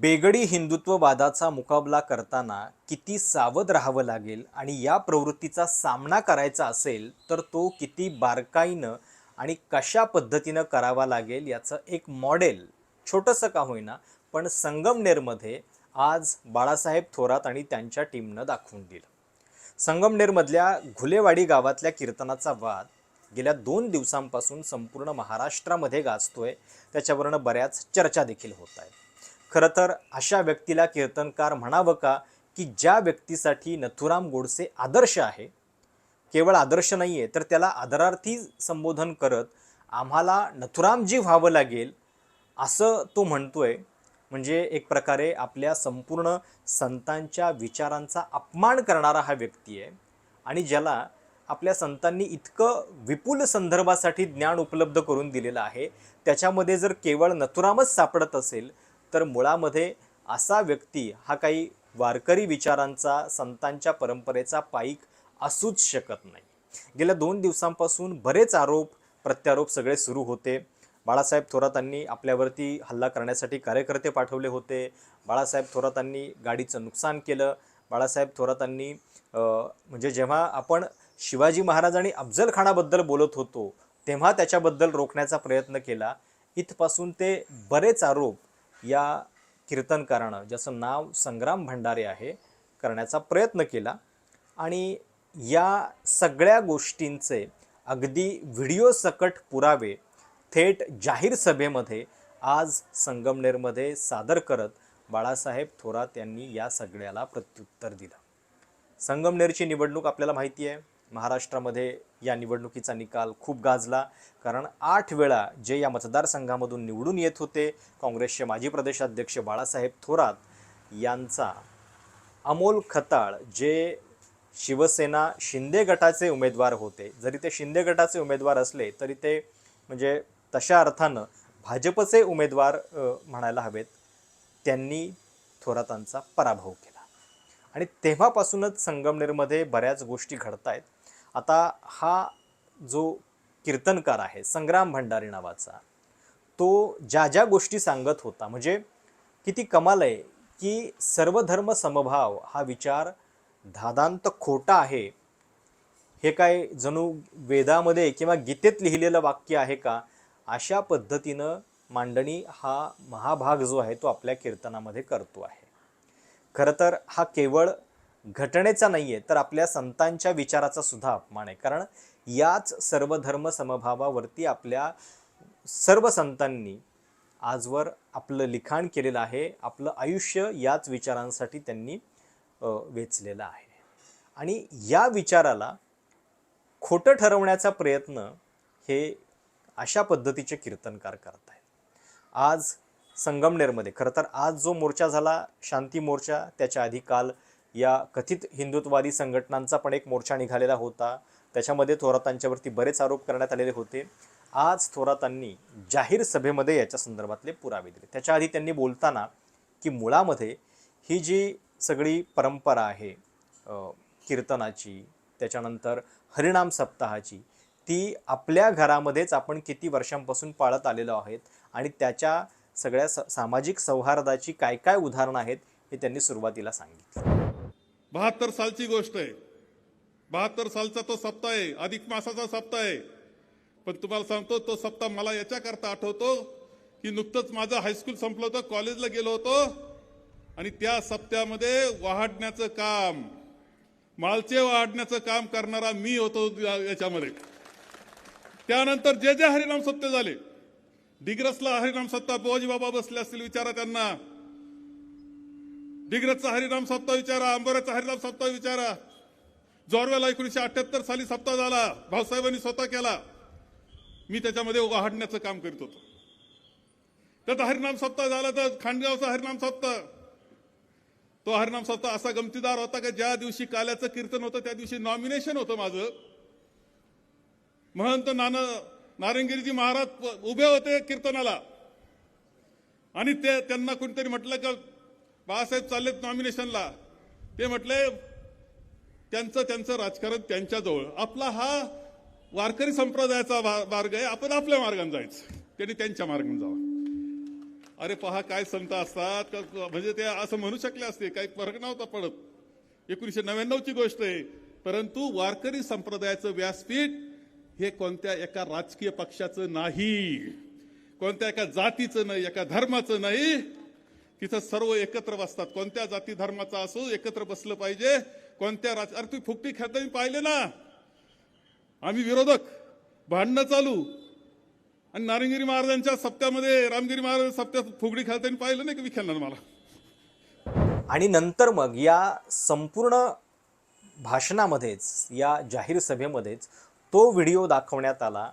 बेगडी हिंदुत्ववादाचा मुकाबला करताना किती सावध राहावं लागेल आणि या प्रवृत्तीचा सामना करायचा असेल तर तो किती बारकाईनं आणि कशा पद्धतीनं करावा लागेल याचं एक मॉडेल छोटंसं का होईना पण संगमनेरमध्ये आज बाळासाहेब थोरात आणि त्यांच्या टीमनं दाखवून दिलं. संगमनेरमधल्या घुलेवाडी गावातल्या कीर्तनाचा वाद गेल्या दोन दिवसांपासून संपूर्ण महाराष्ट्रामध्ये गाजतोय त्याच्यावरनं बऱ्याच चर्चा देखील होत आहेत. खरं तर अशा व्यक्तीला कीर्तनकार म्हणावं का की ज्या व्यक्तीसाठी नथुराम गोडसे आदर्श आहे? केवळ आदर्श नाही आहे तर त्याला आदरार्थी संबोधन करत आम्हाला नथुरामजी व्हावं लागेल असं तो म्हणतोय. म्हणजे एक प्रकारे आपल्या संपूर्ण संतांच्या विचारांचा अपमान करणारा हा व्यक्ती आहे. आणि ज्याला आपल्या संतांनी इतकं विपुल संदर्भासाठी ज्ञान उपलब्ध करून दिलेलं आहे त्याच्यामध्ये जर केवळ नथुरामच सापडत असेल तर मुळामध्ये असा व्यक्ती हा काही वारकरी विचारांचा संतांच्या परंपरेचा पाईक असूच शकत नाही. गेल्या दोन दिवसांपासून बरेच आरोप प्रत्यारोप सगळे सुरू होते. बाळासाहेब थोरातांनी आपल्यावरती हल्ला करण्यासाठी कार्यकर्ते पाठवले होते. बाळासाहेब थोरातांनी गाडीचं नुकसान केलं. बाळासाहेब थोरातांनी म्हणजे जेव्हा आपण शिवाजी महाराज आणि अफजल खानाबद्दल बोलत होतो तेव्हा त्याच्याबद्दल रोखण्याचा प्रयत्न केला. इथपासून ते बरेच आरोप या कीर्तनकारानं ज्याचं नाव संग्राम भंडारे आहे करण्याचा प्रयत्न केला. आणि या सगळ्या गोष्टींचे अगदी व्हिडिओ सकट पुरावे थेट जाहीर सभेमध्ये आज संगमनेरमध्ये सादर करत बाळासाहेब थोरात यांनी या सगळ्याला प्रत्युत्तर दिलं. संगमनेरची निवडणूक आपल्याला माहिती आहे. महाराष्ट्रामध्ये या निवडणुकीचा निकाल खूप गाजला. कारण आठ वेळा जे या मतदारसंघामधून निवडून येत होते काँग्रेसचे माजी प्रदेशाध्यक्ष बाळासाहेब थोरात यांचा अमोल खताळ जे शिवसेना शिंदे गटाचे उमेदवार होते. जरी ते शिंदे गटाचे उमेदवार असले तरी ते म्हणजे तशा अर्थानं भाजपचे उमेदवार म्हणायला हवेत त्यांनी थोरातांचा पराभव केला. आणि तेव्हापासूनच संगमनेरमध्ये बऱ्याच गोष्टी घडत आहेत आता हा जो कीर्तनकार आहे संग्राम भंडारी नावाचा तो ज्या ज्या गोष्टी सांगत होता म्हणजे किती कमाल आहे की सर्वधर्म समभाव हा विचार धादांत खोटा आहे. हे काय जणू वेदामध्ये किंवा गीतेत लिहिलेलं वाक्य आहे का? अशा पद्धतीनं मांडणी हा महाभाग जो आहे तो आपल्या कीर्तनामध्ये करतो आहे. खरं तर हा केवळ घटनेचा नाही आहे तर आपल्या संतांच्या विचाराचा सुद्धा अपमान आहे. कारण याच सर्वधर्म समभावावरती आपल्या सर्व संतांनी आजवर आपलं लिखाण केलेलं आहे. आपलं आयुष्य याच विचारांसाठी त्यांनी वेचलेलं आहे. आणि या विचाराला खोटं ठरवण्याचा प्रयत्न हे अशा पद्धतीचे कीर्तनकार करत आहेत. आज संगमनेरमध्ये खरं तर आज जो मोर्चा झाला शांती मोर्चा त्याच्या आधी काल या कथित हिंदुत्ववादी संघटनांचा पण एक मोर्चा निघालेला होता. त्याच्यामध्ये थोरातांच्यावरती बरेच आरोप करण्यात आलेले होते. आज थोरातांनी जाहीर सभेमध्ये याच्या संदर्भातले पुरावे दिले. त्याच्या आधी त्यांनी बोलताना की मुळामध्ये ही जी सगळी परंपरा आहे कीर्तनाची त्याच्यानंतर हरिणाम सप्ताहाची ती आपल्या घरामध्येच आपण किती वर्षांपासून पाळत आलेलो आहेत आणि त्याच्या सगळ्या स सामाजिक सौहार्दाची काय काय उदाहरणं आहेत हे त्यांनी सुरुवातीला सांगितलं. बहात्तर सालची गोष्ट आहे. बहात्तर सालचा तो सप्ताह आहे. अधिक मासाचा सप्ताह आहे. पण तुम्हाला सांगतो तो सप्ताह मला याच्याकरता आठवतो की नुकतंच माझं हायस्कूल संपलं होतं कॉलेजला गेलो होतो आणि त्या सप्त्यामध्ये वाढण्याचं काम माळचे वाढण्याचं काम करणारा मी होतो या- याच्यामध्ये. त्यानंतर जे जे हरिनाम सप्ते झाले डिग्रसला हरिनाम सत्ता बोजी बाबा बसले असतील विचारा त्यांना. डिग्रजचा हरिनाम सप्ताह विचारा अंबोऱ्याचा हरिनाम सप्ताह विचारा. जॉर्वेला एकोणीशे अठ्याहत्तर साली सप्ताह झाला. भाऊसाहेबांनी स्वतः केला. मी त्याच्यामध्ये वाढण्याचं काम करीत होतो. त्याचा हरिनाम सप्ताह झाला तर खांडगावचा हरिनाम सप्ताह तो हरिनाम सप्ताह असा गमतीदार होता की ज्या दिवशी काल्याचं कीर्तन होतं त्या दिवशी नॉमिनेशन होतं माझं. महंत नाना नारंगिरीजी महाराज प- उभे होते कीर्तनाला. आणि ते त्यांना कोणीतरी म्हटलं का बाळासाहेब चाललेत नॉमिनेशनला ते म्हटले त्यांचं त्यांचं राजकारण त्यांच्याजवळ. आपला हा वारकरी संप्रदायाचा मार्ग आहे. आपण आपल्या मार्गाने जायचं. त्यांनी त्यांच्या मार्गाने जावं. अरे पहा काय संत असतात म्हणजे ते असं म्हणू शकले असते काही फरक नव्हता पडत. एकोणीसशे नव्याण्णवची गोष्ट आहे. परंतु वारकरी संप्रदायाचं व्यासपीठ हे कोणत्या एका राजकीय पक्षाचं नाही. कोणत्या एका जातीचं नाही एका धर्माचं नाही. तिथं सर्व एकत्र बसतात. कोणत्या जाती धर्माचा असो एकत्र बसलं पाहिजे. कोणत्या राज अरे तुम्ही फुकटी खेळताना पाहिले ना. आम्ही विरोधक. भांडणं चालू. आणि नारंगिरी महाराजांच्या सप्त्यामध्ये रामगिरी महाराज सप्त्यात फुगडी खेळताना पाहिलं नाही का खेळणार मला? आणि नंतर मग या संपूर्ण भाषणामध्येच या जाहीर सभेमध्येच तो व्हिडिओ दाखवण्यात आला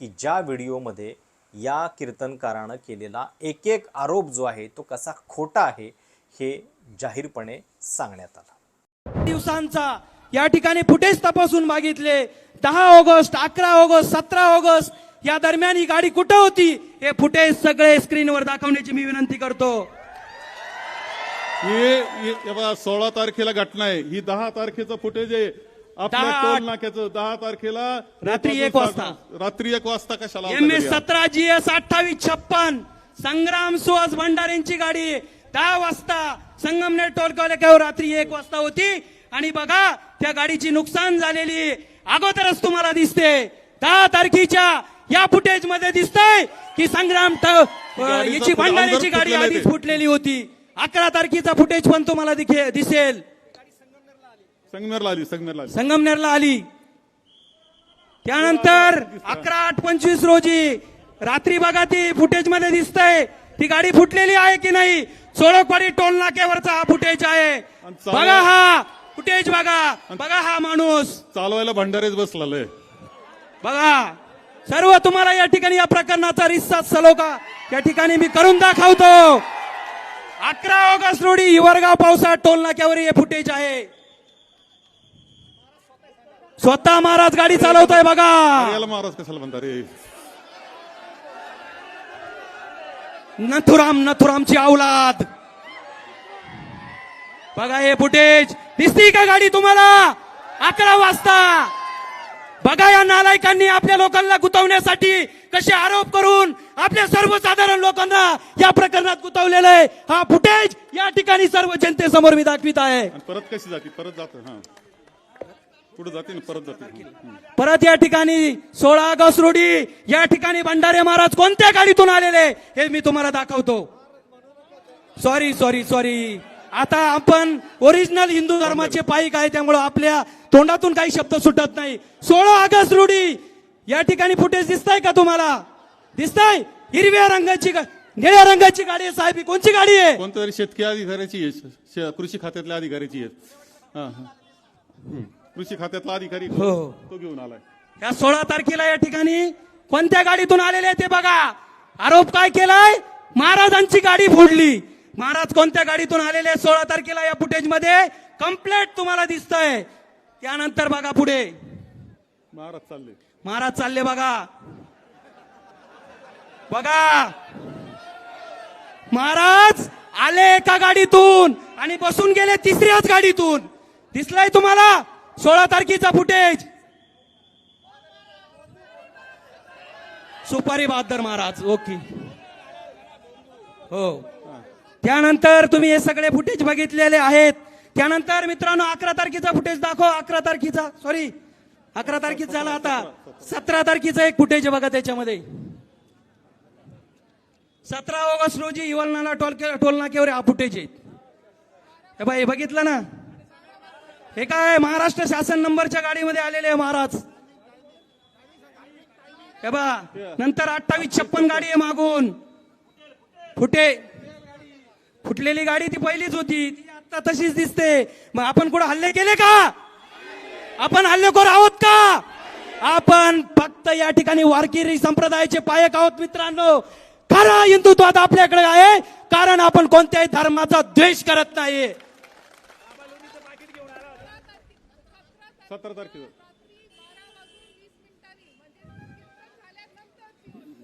की ज्या व्हिडिओमध्ये या कीर्तनकारानं केलेला एक एक आरोप जो आहे तो कसा खोटा आहे हे जाहीरपणे सांगण्यात आलं. दिवसांचा या ठिकाणी फुटेज तपासून मागितले. दहा ऑगस्ट अकरा ऑगस्ट सतरा ऑगस्ट या दरम्यान ही गाडी कुठं होती हे फुटेज सगळे स्क्रीनवर दाखवण्याची मी विनंती करतो. हे बघा सोळा तारखेला घटना आहे. ही दहा तारखेचं फुटेज आहे. आपल्या दहा- टोल नाक्याचं दहा तारखेला रात्री एक वाजता. रात्री एक वाजता कशाला एम एस घरी? सतरा जी एस अठ्ठावीस छप्पन. संग्राम सुहास भंडारेंची गाडी. दहा वाजता संगमनेर टोलकावर रात्री एक वाजता होती. आणि बघा त्या गाडीची नुकसान झालेली अगोदरच तुम्हाला दिसते. दहा तारखेच्या या फुटेजमध्ये दिसतंय की संग्राम ट- गाडीचं याची फुट- भंडाऱ्याची अंदर गाडी फुटलेलं आहे आधीच ते. फुटलेली होती. अकरा तारखेचा फुटेज पण तुम्हाला दिखे- दिसेल. संगमेरला आली संगमेरला आली. संगमनेरला आली. त्यानंतर अकरा आठ पंचवीस रोजी रात्री बघा ती फुटेजमध्ये दिसतंय. ती गाडी फुटलेली आहे की नाही? सोळकवाडी टोल नाक्यावरचा हा फुटेज आहे. चालू- बघा हा फुटेज बघा. बघा हा माणूस. चालवायला भंडारेच बसलेलं आहे बघा. सर्व तुम्हाला या ठिकाणी या प्रकरणाचा रिस्सा सलोखा या ठिकाणी मी करून दाखवतो. अकरा ऑगस्ट रोजी हिवरगाव पावसाळ्यात टोल नाक्यावर हे फुटेज आहे. स्वतः महाराज गाडी चालवतोय बघा. याला महाराज कशाला म्हणता रे? नथुराम नथुरामची औलाद. बघा हे फुटेज. दिसती का गाडी तुम्हाला? अकरा वाजता. बघा या नालायकांनी आपल्या लोकांना गुतवण्यासाठी कसे आरोप करून आपल्या सर्वसाधारण लोकांना या प्रकरणात गुतवलेलं आहे. हा फुटेज या ठिकाणी सर्व जनतेसमोर मी दाखवित आहे. परत कशी जाते? परत जात हा. पुढे जाते ना परत जाते हम्म. परत या ठिकाणी सोळा ऑगस्ट रोजी या ठिकाणी भंडारे महाराज कोणत्या गाडीतून आलेले हे मी तुम्हाला दाखवतो. सॉरी सॉरी सॉरी आता आपण ओरिजिनल हिंदू धर्माचे पाईक आहे त्यामुळे आपल्या तोंडातून काही शब्द सुटत नाही. सोळा ऑगस्ट रोजी या ठिकाणी फुटेज दिसताय का तुम्हाला? दिसताय? हिरव्या रंगाची निळ्या रंगाची गाडी आहे साहेब ही कोणची गाडी आहे? कोणत्या तरी शेतकरी अधिकाऱ्याची कृषी खात्यातल्या अधिकाऱ्याची आहे. हा, हा. कृषी खात्यातला अधिकारी हो. तो घेऊन आलाय. या सोळा तारखेला या ठिकाणी कोणत्या गाडीतून आलेले ते बघा. आरोप काय केलाय? महाराजांची गाडी फोडली. महाराज कोणत्या गाडीतून आलेले सोळा तारखेला या फुटेजमध्ये? कम्प्लेट तुम्हाला दिसतंय. त्यानंतर बघा पुढे. महाराज चालले. महाराज चालले बघा. बघा. महाराज आले एका गाडीतून आणि बसून गेले तिसऱ्याच गाडीतून. दिसलाय तुम्हाला? सोळा तारखेचा फुटेज. सुपारी बहादर महाराज ओके. हो. त्यानंतर तुम्ही हे सगळे फुटेज बघितलेले आहेत. त्यानंतर मित्रांनो अकरा तारखेचा फुटेज दाखव अकरा तारखेचा सॉरी अकरा तारखेचा झाला आता. सतरा तारखेचा एक फुटेज बघा त्याच्यामध्ये. सतरा ऑगस्ट रोजी इवलनाला टोल टोल हा फुटेज आहे. हे बघितलं ना? हे काय महाराष्ट्र शासन नंबरच्या गाडीमध्ये आलेले आहे महाराज. हे बा नंतर अठ्ठावीस छप्पन गाडी आहे मागून. फुटे. फुटलेली गाडी ती पहिलीच होती ती आता तशीच दिसते. मग आपण कुठं हल्ले केले का? आपण हल्लेखोर आहोत का? आपण फक्त या ठिकाणी वारकिरी संप्रदायाचे पायक आहोत मित्रांनो. खरा हिंदुत्वात आपल्याकडे आहे कारण आपण कोणत्याही धर्माचा द्वेष करत नाही सतरा तारखेला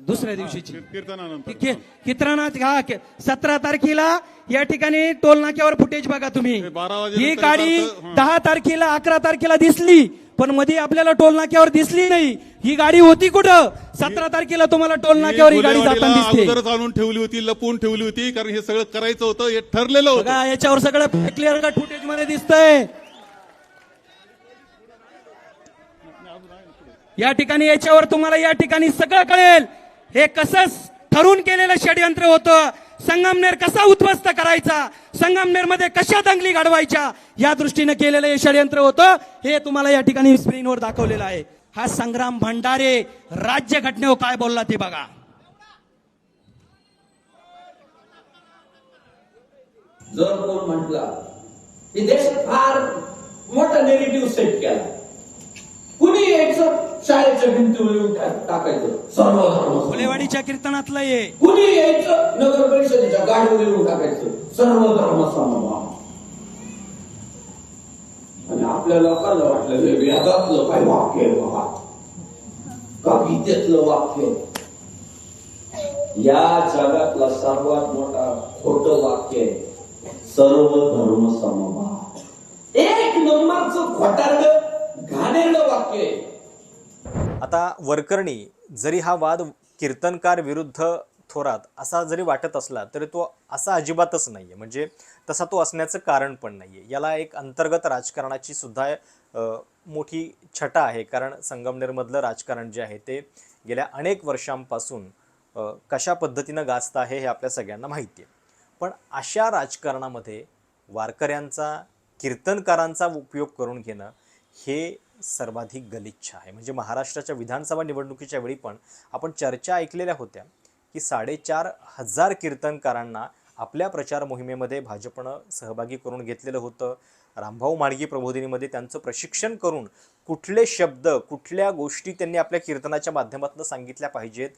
दुसऱ्या दिवशीची. कीर- कीर्तनानंतर. कि- कित्रानाथ हा सतरा तारखेला या ठिकाणी टोल नाक्यावर फुटेज बघा तुम्ही. हे बारा ही गाडी. दहा तारखेला अकरा तारखेला दिसली पण मध्ये आपल्याला टोल नाक्यावर दिसली नाही. ही गाडी होती कुठं? सतरा तारखेला तुम्हाला टोल नाक्यावर ही गाडी जाताना दिसते. आणून ठेवली होती लपवून ठेवली होती कारण हे सगळं करायचं होतं हे ठरलेलं होतं. याच्यावर सगळं क्लिअर कट फुटेजमध्ये दिसतंय. या ठिकाणी याच्यावर तुम्हाला या ठिकाणी सगळं कळेल. हे कसं ठरून केलेलं षडयंत्र होतं. संगमनेर कसा उद्ध्वस्त करायचा? संगमनेरमध्ये कशा दंगली घडवायच्या? या दृष्टीने केलेलं हे षडयंत्र होतं. हे तुम्हाला या ठिकाणी स्क्रीनवर दाखवलेलं आहे. हा संग्राम भंडारे राज्य घटनेवर काय बोलला ते बघा. जर कोण म्हटला की देश फार मोठा नेगेटिव्ह सेट केला. कुणी यायचं शाळेच्या भिंतीवर टाकायचं. सर्व धर्म कीर्तनातलं हे कुणी यायचं? नगर परिषदेच्या गाडीवर येऊन टाकायचं. सर्व धर्म समभाव. आणि आपल्या लोकांना वाटलं वेदातलं काय वाक्य आहे बाबा? का गीतेतलं वाक्य? या जगातला सर्वात मोठा खोट वाक्य आहे सर्व धर्म समभाव. एक नंबरचं खोटारड घाणेरड वाक्य आहे. आता वरकरणी जरी हा वाद कीर्तनकार विरुद्ध थोरात असा जरी वाटत असला तरी तो असा अजिबातच नाही आहे म्हणजे तसा तो असण्याचं कारण पण नाही आहे याला एक अंतर्गत राजकारणाची सुद्धा मोठी छटा आहे. कारण संगमनेरमधलं राजकारण जे आहे ते गेल्या अनेक वर्षांपासून कशा पद्धतीनं गाजत आहे हे आपल्या सगळ्यांना माहिती आहे पण अशा राजकारणामध्ये वारकऱ्यांचा कीर्तनकारांचा उपयोग करून घेणं हे सर्वाधिक गलिच्छ आहे. म्हणजे महाराष्ट्राच्या विधानसभा निवडणुकीच्या वेळी पण आपण चर्चा ऐकलेल्या होत्या की साडेचार हजार कीर्तनकारांना आपल्या प्रचार मोहिमेमध्ये भाजपनं सहभागी करून घेतलेलं होतं. रामभाऊ माळगी प्रबोधिनीमध्ये त्यांचं प्रशिक्षण करून कुठले शब्द कुठल्या गोष्टी त्यांनी आपल्या कीर्तनाच्या माध्यमातून सांगितल्या पाहिजेत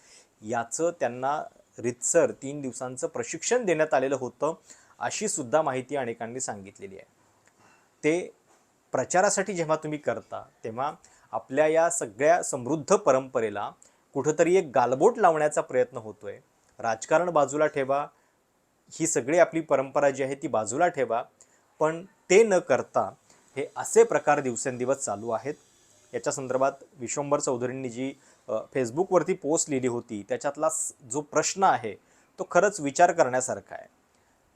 याचं त्यांना रितसर तीन दिवसांचं प्रशिक्षण देण्यात आलेलं होतं अशी सुद्धा माहिती अनेकांनी सांगितलेली आहे. ते प्रचारासाठी जेव्हा तुम्ही करता तेव्हा आपल्या या सगळ्या समृद्ध परंपरेला कुठंतरी एक गालबोट लावण्याचा प्रयत्न होतोय. राजकारण बाजूला ठेवा. ही सगळी आपली परंपरा जी आहे ती बाजूला ठेवा. पण ते न करता हे असे प्रकार दिवसेंदिवस चालू आहेत. याच्या संदर्भात विश्वंभर चौधरींनी जी फेसबुकवरती पोस्ट लिहिली होती त्याच्यातला जो प्रश्न आहे तो खरंच विचार करण्यासारखा आहे.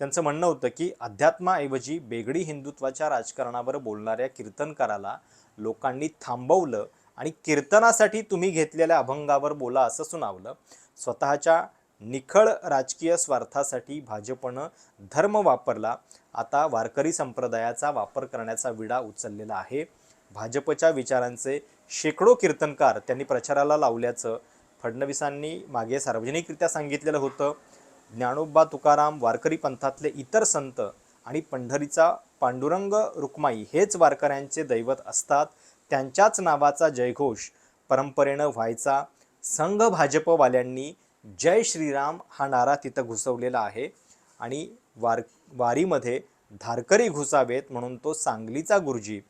त्यांचं म्हणणं होतं की अध्यात्माऐवजी बेगडी हिंदुत्वाच्या राजकारणावर बोलणाऱ्या कीर्तनकाराला लोकांनी थांबवलं आणि कीर्तनासाठी तुम्ही घेतलेल्या अभंगावर बोला असं सुनावलं. स्वतःच्या निखळ राजकीय स्वार्थासाठी भाजपनं धर्म वापरला. आता वारकरी संप्रदायाचा वापर करण्याचा विडा उचललेला आहे. भाजपच्या विचारांचे शेकडो कीर्तनकार त्यांनी प्रचाराला लावल्याचं फडणवीसांनी मागे सार्वजनिकरित्या सांगितलेलं होतं. ज्ञानोबा तुकाराम वारकरी पंथातले इतर संत आणि पंढरीचा पांडुरंग रुक्माई हेच वारकऱ्यांचे दैवत असतात. त्यांच्याच नावाचा जयघोष परंपरेनं व्हायचा. संघ भाजपवाल्यांनी जय श्रीराम हा नारा तिथं घुसवलेला आहे आणि वार वारीमध्ये धारकरी घुसावेत म्हणून तो सांगलीचा गुरुजी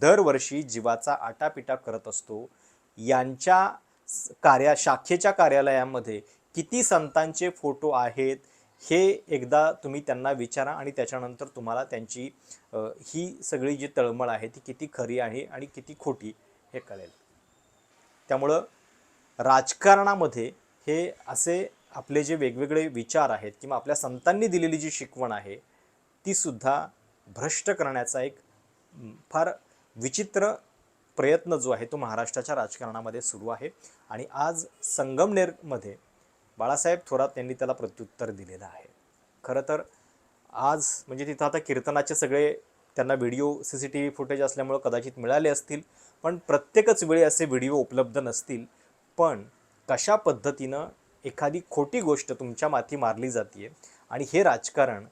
दरवर्षी जीवाचा आटापिटा करत असतो. यांच्या कार्या शाखेच्या कार्यालयामध्ये किती संतांचे फोटो आहेत हे एकदा तुम्ही त्यांना विचारा आणि त्याच्यानंतर तुम्हाला त्यांची ही सगळी जी तळमळ आहे ती किती खरी आहे आणि किती खोटी हे कळेल. त्यामुळं राजकारणामध्ये हे असे आपले जे वेगवेगळे विचार आहेत किंवा आपल्या संतांनी दिलेली जी शिकवण आहे ती सुद्धा भ्रष्ट करण्याचा एक फार विचित्र प्रयत्न जो आहे तो महाराष्ट्राच्या राजकारणामध्ये सुरू आहे. आणि आज संगमनेरमध्ये बाळासाहेब थोरात यांनी त्याला प्रत्युत्तर दिलेलं आहे. खरं तर आज म्हणजे तिथं आता कीर्तनाचे सगळे त्यांना video C C T V footage असल्यामुळं कदाचित मिळाले असतील पण प्रत्येकच वेळी असे व्हिडिओ उपलब्ध नसतील. पण कशा पद्धतीनं एखादी खोटी गोष्ट तुमच्या माथी मारली जाते आणि हे राजकारण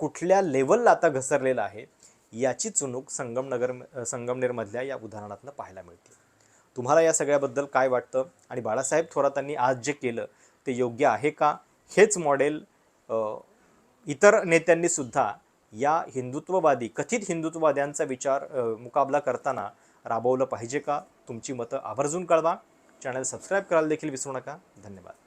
कुठल्या लेवलला आता घसरलेलं आहे याची चुणूक संगमनगर संगमनेरमधल्या या उदाहरणातनं पाहायला मिळते. तुम्हाला या सगळ्याबद्दल काय वाटतं? आणि बाळासाहेब थोरातांनी आज जे केलं ते योग्य आहे का? हेच मॉडेल इतर नेत्यांनी सुद्धा या हिंदुत्ववादी कथित हिंदुत्ववाद्यांचा विचार मुकाबला करताना राबवलं पाहिजे का? तुमची मतं आवर्जून कळवा. चॅनल सबस्क्राईब करायला देखील विसरू नका. धन्यवाद.